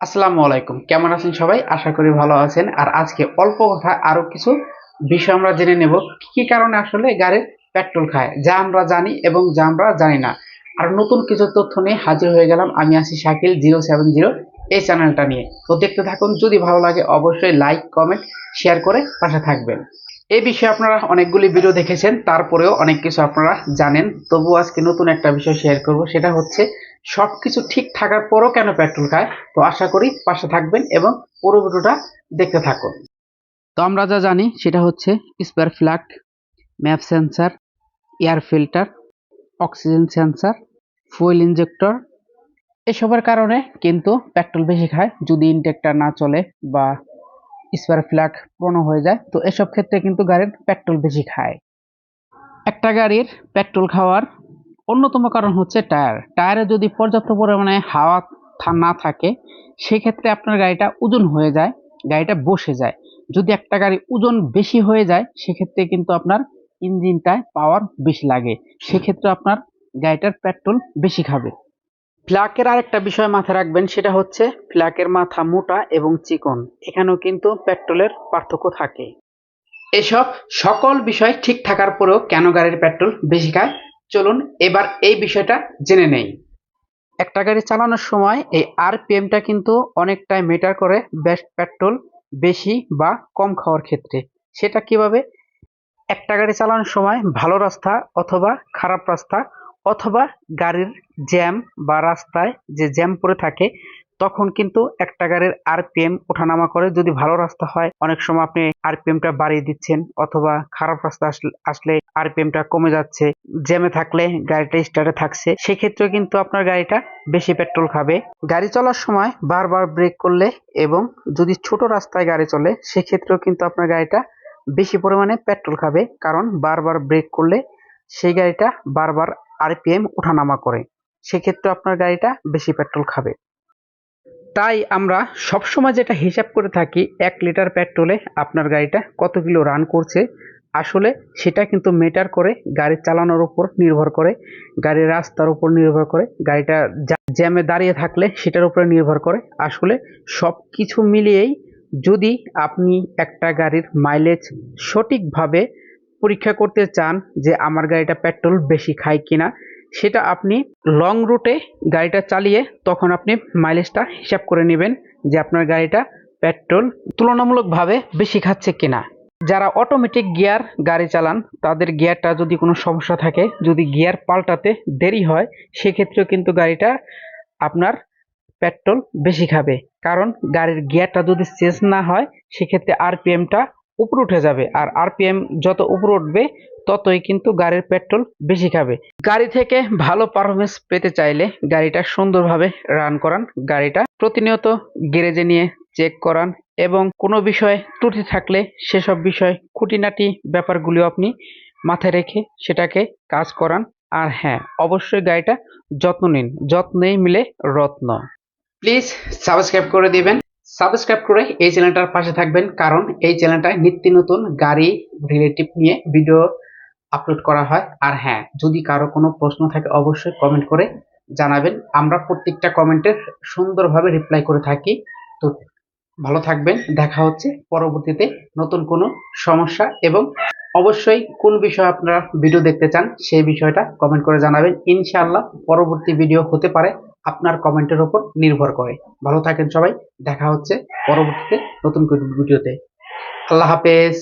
আসসালামু আলাইকুম। কেমন আছেন সবাই? আশা করি ভালো আছেন। আর আজকে অল্প কথা, আরও কিছু বিষয় আমরা জেনে নেব। কি কি কারণে আসলে গাড়ির পেট্রোল খায়? যা আমরা জানি এবং যা আমরা জানি না। আর নতুন কিছু তথ্য নিয়ে হাজির হয়ে গেলাম। আমি আছি শাকিল, জিরো সেভেন জিরো, এই চ্যানেলটা নিয়ে। তো দেখতে থাকুন, যদি ভালো লাগে অবশ্যই লাইক, কমেন্ট, শেয়ার করে পাশে থাকবেন। এই বিষয়ে আপনারা অনেকগুলি ভিডিও দেখেছেন। তারপরেও অনেক কিছু আপনারা জানেন। তবু আজকে নতুন একটা বিষয় শেয়ার করব। সেটা হচ্ছে সবকিছু ঠিক থাকার পরও কেন পেট্রোল খায়? তো আশা করি পাশে থাকবেন এবং পুরো দেখতে থাকুন। তো আমরা যা জানি, সেটা হচ্ছে spark plug MAP sensor air filter oxygen sensor fuel injector এসবের কারণে কিন্তু পেট্রোল বেশি খায়, যদি ইনটেকটা না চলে বা স্পেয়ার ফ্ল্যাগ পুরনো হয়ে যায়। তো এসব ক্ষেত্রে কিন্তু গাড়ির পেট্রোল বেশি খায়। একটা গাড়ির পেট্রোল খাওয়ার অন্যতম কারণ হচ্ছে টায়ার। টায়ারে যদি পর্যাপ্ত পরিমাণে হাওয়া না থাকে, সেক্ষেত্রে আপনার গাড়িটা ওজন হয়ে যায়, গাড়িটা বসে যায়। যদি একটা গাড়ি ওজন বেশি হয়ে যায়, সেক্ষেত্রে কিন্তু আপনার ইঞ্জিনটায় পাওয়ার বেশি লাগে। সেক্ষেত্রে আপনার গাড়িটার পেট্রোল বেশি খাবে। ফ্ল্যাকের আরেকটা বিষয় মাথায় রাখবেন, সেটা হচ্ছে ফ্ল্যাকের মাথা মোটা এবং চিকন। এখানেও কিন্তু পেট্রোলের পার্থক্য থাকে। এসব সকল বিষয় ঠিক থাকার পরেও কেন গাড়ির পেট্রোল বেশি খায়? চলুন এবার এই বিষয়টা জেনে নেই। একটা গাড়ি চালানোর সময় এই আরপিএমটা কিন্তু অনেকটাই মেটার করে বেস্ট পেট্রোল বেশি বা কম খাওয়ার ক্ষেত্রে। সেটা কীভাবে? একটা গাড়ি চালানোর সময় ভালো রাস্তা অথবা খারাপ রাস্তা অথবা গাড়ির জ্যাম বা রাস্তায় যে জ্যাম পড়ে থাকে তখন কিন্তু একটা গাড়ির আরপিএম ওঠানামা করে। যদি ভালো রাস্তা হয়, অনেক সময় আপনি আরপিএমটা বাড়িয়ে দিচ্ছেন অথবা খারাপ রাস্তা আসলে আরপিএমটা কমে যাচ্ছে জ্যামে থাকলে গাড়িটা স্টার্টে থাকছে। সেক্ষেত্রে কিন্তু আপনার গাড়িটা বেশি পেট্রোল খাবে। গাড়ি চলার সময় বারবার ব্রেক করলে এবং যদি ছোট রাস্তায় গাড়ি চলে, সেক্ষেত্রেও কিন্তু আপনার গাড়িটা বেশি পরিমাণে পেট্রোল খাবে। কারণ বারবার ব্রেক করলে সেই গাড়িটা বারবার আরপিএম ওঠানামা করে। সেক্ষেত্রে আপনার গাড়িটা বেশি পেট্রোল খাবে। তাই আমরা সবসময় যেটা হিসাব করে থাকি, এক লিটার পেট্রোলে আপনার গাড়িটা কত কিলো রান করছে, আসলে সেটা কিন্তু মেটার করে গাড়ি চালানোর উপর নির্ভর করে, গাড়ির রাস্তার উপর নির্ভর করে, গাড়িটা জ্যামে দাঁড়িয়ে থাকলে সেটার উপরে নির্ভর করে। আসলে সব কিছু মিলিয়েই যদি আপনি একটা গাড়ির মাইলেজ সঠিকভাবে পরীক্ষা করতে চান যে আমার গাড়িটা পেট্রোল বেশি খায় কিনা সেটা আপনি লং রুটে গাড়িটা চালিয়ে তখন আপনি মাইলেজটা হিসাব করে নেবেন যে আপনার গাড়িটা পেট্রোল তুলনামূলকভাবে বেশি খাচ্ছে কিনা। যারা অটোমেটিক গিয়ার গাড়ি চালান, তাদের গিয়ারটা যদি কোনো সমস্যা থাকে, যদি গিয়ার পাল্টাতে দেরি হয়, সেক্ষেত্রেও কিন্তু গাড়িটা আপনার পেট্রোল বেশি খাবে। কারণ গাড়ির গিয়ারটা যদি চেঞ্জ না হয়, সেক্ষেত্রে আরপিএমটা উপরে উঠে যাবে। আর আরপিএম যত উপরে উঠবে, ততই কিন্তু গাড়ির পেট্রোল বেশি খাবে। গাড়ি থেকে ভালো পারফরমেন্স পেতে চাইলে গাড়িটা সুন্দরভাবে রান করান। গাড়িটা প্রতিনিয়ত গ্যারেজে নিয়ে চেক করান এবং কোনো বিষয়ে ত্রুটি থাকলে সেসব বিষয় খুঁটিনাটি ব্যাপারগুলিও আপনি মাথায় রেখে সেটাকে কাজ করান। আর হ্যাঁ অবশ্যই গাড়িটা যত্ন নিন। যত্নেই মিলে রত্ন। প্লিজ সাবস্ক্রাইব করে দিবেন। সাবস্ক্রাইব করে এই চ্যানেলটার পাশে থাকবেন, কারণ এই চ্যানেলটায় নিত্য নতুন গাড়ি রিলেটিভ নিয়ে ভিডিও আপলোড করা হয়। আর হ্যাঁ যদি কারও কোনো প্রশ্ন থাকে, অবশ্যই কমেন্ট করে জানাবেন। আমরা প্রত্যেকটা কমেন্টের সুন্দরভাবে রিপ্লাই করে থাকি। তো ভালো থাকবেন, দেখা হচ্ছে পরবর্তীতে নতুন কোনো সমস্যা এবং অবশ্যই কোন বিষয়ে আপনারা ভিডিও দেখতে চান, সেই বিষয়টা কমেন্ট করে জানাবেন। ইনশাআল্লাহ পরবর্তী ভিডিও হতে পারে। আপনার কমেন্টের ওপর নির্ভর করে। ভালো থাকেন সবাই, দেখা হচ্ছে পরবর্তীতে নতুন ভিডিওতে। আল্লাহ হাফেজ।